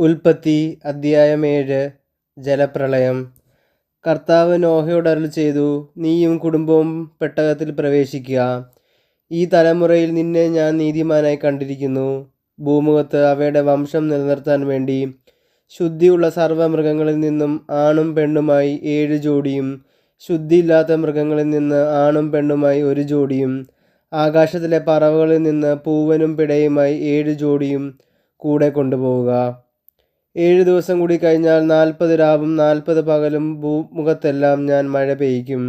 ഉൽപ്പത്തി അദ്ധ്യായം ഏഴ് ജലപ്രളയം. കർത്താവ് നോഹയോട് അരുൾ ചെയ്തു നീയും കുടുംബവും പെട്ടകത്തിൽ പ്രവേശിക്കുക. ഈ തലമുറയിൽ നിന്നെ ഞാൻ നീതിമാനായി കണ്ടിരിക്കുന്നു. ഭൂമുഖത്ത് അവയുടെ വംശം നിലനിർത്താൻ വേണ്ടി ശുദ്ധിയുള്ള സർവമൃഗങ്ങളിൽ നിന്നും ആണും പെണ്ണുമായി ഏഴ് ജോഡിയും ശുദ്ധിയില്ലാത്ത മൃഗങ്ങളിൽ നിന്ന് ആണും പെണ്ണുമായി ഒരു ജോഡിയും ആകാശത്തിലെ പറവകളിൽ നിന്ന് പൂവനും പിടയുമായി ഏഴ് ജോഡിയും കൂടെ കൊണ്ടുപോവുക. ഏഴ് ദിവസം കൂടി കഴിഞ്ഞാൽ നാൽപ്പത് രാവും നാൽപ്പത് പകലും ഭൂമുഖത്തെല്ലാം ഞാൻ മഴ പെയ്യ്ക്കും.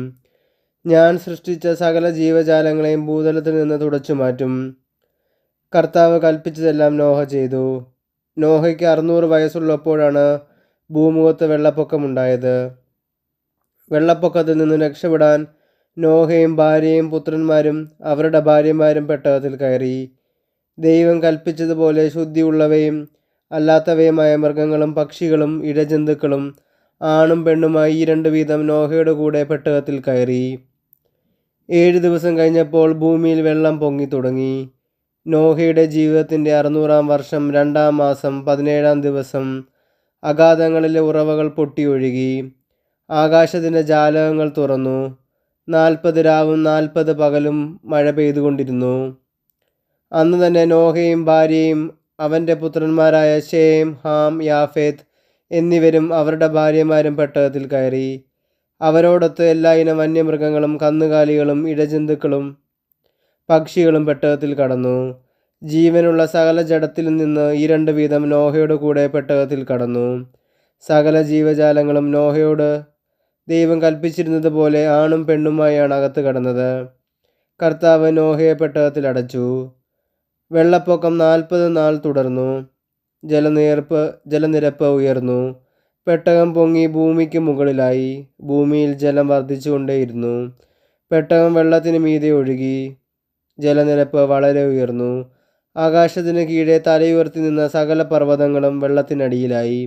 ഞാൻ സൃഷ്ടിച്ച സകല ജീവജാലങ്ങളെയും ഭൂതലത്തിൽ നിന്ന് തുടച്ചു മാറ്റും. കർത്താവ് കൽപ്പിച്ചതെല്ലാം നോഹ ചെയ്തു. നോഹയ്ക്ക് അറുന്നൂറ് വയസ്സുള്ളപ്പോഴാണ് ഭൂമുഖത്ത് വെള്ളപ്പൊക്കമുണ്ടായത് വെള്ളപ്പൊക്കത്തിൽ നിന്ന് രക്ഷപ്പെടാൻ നോഹയും ഭാര്യയും പുത്രന്മാരും അവരുടെ ഭാര്യമാരും പെട്ടകത്തിൽ കയറി. ദൈവം കൽപ്പിച്ചതുപോലെ ശുദ്ധിയുള്ളവയും അല്ലാത്തവയുമായ മൃഗങ്ങളും പക്ഷികളും ഇഴജന്തുക്കളും ആണും പെണ്ണുമായി ഈ രണ്ട് വീതം നോഹയുടെ കൂടെ പെട്ടകത്തിൽ കയറി. ഏഴ് ദിവസം കഴിഞ്ഞപ്പോൾ ഭൂമിയിൽ വെള്ളം പൊങ്ങി തുടങ്ങി. നോഹയുടെ ജീവിതത്തിന്റെ അറുന്നൂറാം വർഷം രണ്ടാം മാസം പതിനേഴാം ദിവസം അഗാധങ്ങളിലെ ഉറവകൾ പൊട്ടിയൊഴുകി ആകാശത്തിന്റെ ജാലകങ്ങൾ തുറന്നു. നാൽപ്പത് രാവും നാൽപ്പത് പകലും മഴ പെയ്തുകൊണ്ടിരുന്നു. അന്ന് തന്നെ നോഹയും ഭാര്യയും അവന്റെ പുത്രന്മാരായ ഷേം ഹാം യാഫേത്ത് എന്നിവരും അവരുടെ ഭാര്യമാരും പെട്ടകത്തിൽ കയറി. അവരോടൊത്ത് എല്ലാ ഇനം വന്യമൃഗങ്ങളും കന്നുകാലികളും ഇഴജന്തുക്കളും പക്ഷികളും പെട്ടകത്തിൽ കടന്നു. ജീവനുള്ള സകല ജഡത്തിൽ നിന്ന് ഈ രണ്ട് വീതം നോഹയുടെ കൂടെ പെട്ടകത്തിൽ കടന്നു. സകല ജീവജാലങ്ങളും നോഹയോട് ദൈവം കൽപ്പിച്ചിരുന്നത് പോലെ ആണും പെണ്ണുമായാണ് അകത്ത് കടന്നത്. കർത്താവ് നോഹയെ പെട്ടകത്തിൽ അടച്ചു. വെള്ളപ്പൊക്കം നാൽപ്പത് നാൾ തുടർന്നു. ജലനിരപ്പ് ജലനിരപ്പ് ഉയർന്നു. പെട്ടകം പൊങ്ങി ഭൂമിക്ക് മുകളിലായി. ഭൂമിയിൽ ജലം വർദ്ധിച്ചുകൊണ്ടേയിരുന്നു. പെട്ടകം വെള്ളത്തിന് മീതെ ഒഴുകി. ജലനിരപ്പ് വളരെ ഉയർന്നു. ആകാശത്തിന് കീഴെ തലയുയർത്തി നിന്ന സകല പർവതങ്ങളും വെള്ളത്തിനടിയിലായി.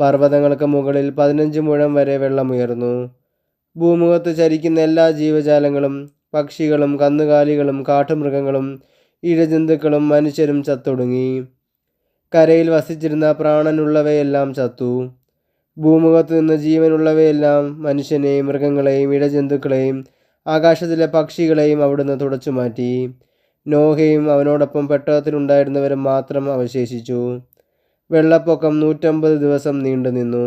പർവതങ്ങൾക്ക് മുകളിൽ പതിനഞ്ച് മുഴം വരെ വെള്ളമുയർന്നു. ഭൂമുഖത്ത് ചരിക്കുന്ന എല്ലാ ജീവജാലങ്ങളും പക്ഷികളും കന്നുകാലികളും കാട്ടുമൃഗങ്ങളും ഇഴജന്തുക്കളും മനുഷ്യരും ചത്തൊടുങ്ങി. കരയിൽ വസിച്ചിരുന്ന പ്രാണനുള്ളവയെല്ലാം ചത്തു. ഭൂമുഖത്ത് നിന്ന് ജീവനുള്ളവയെല്ലാം മനുഷ്യനെയും മൃഗങ്ങളെയും ഇഴജന്തുക്കളെയും ആകാശത്തിലെ പക്ഷികളെയും അവിടുന്ന് തുടച്ചു മാറ്റി. നോഹയും അവനോടൊപ്പം പെട്ടകത്തിലുണ്ടായിരുന്നവരും മാത്രം അവശേഷിച്ചു. വെള്ളപ്പൊക്കം നൂറ്റമ്പത് ദിവസം നീണ്ടു നിന്നു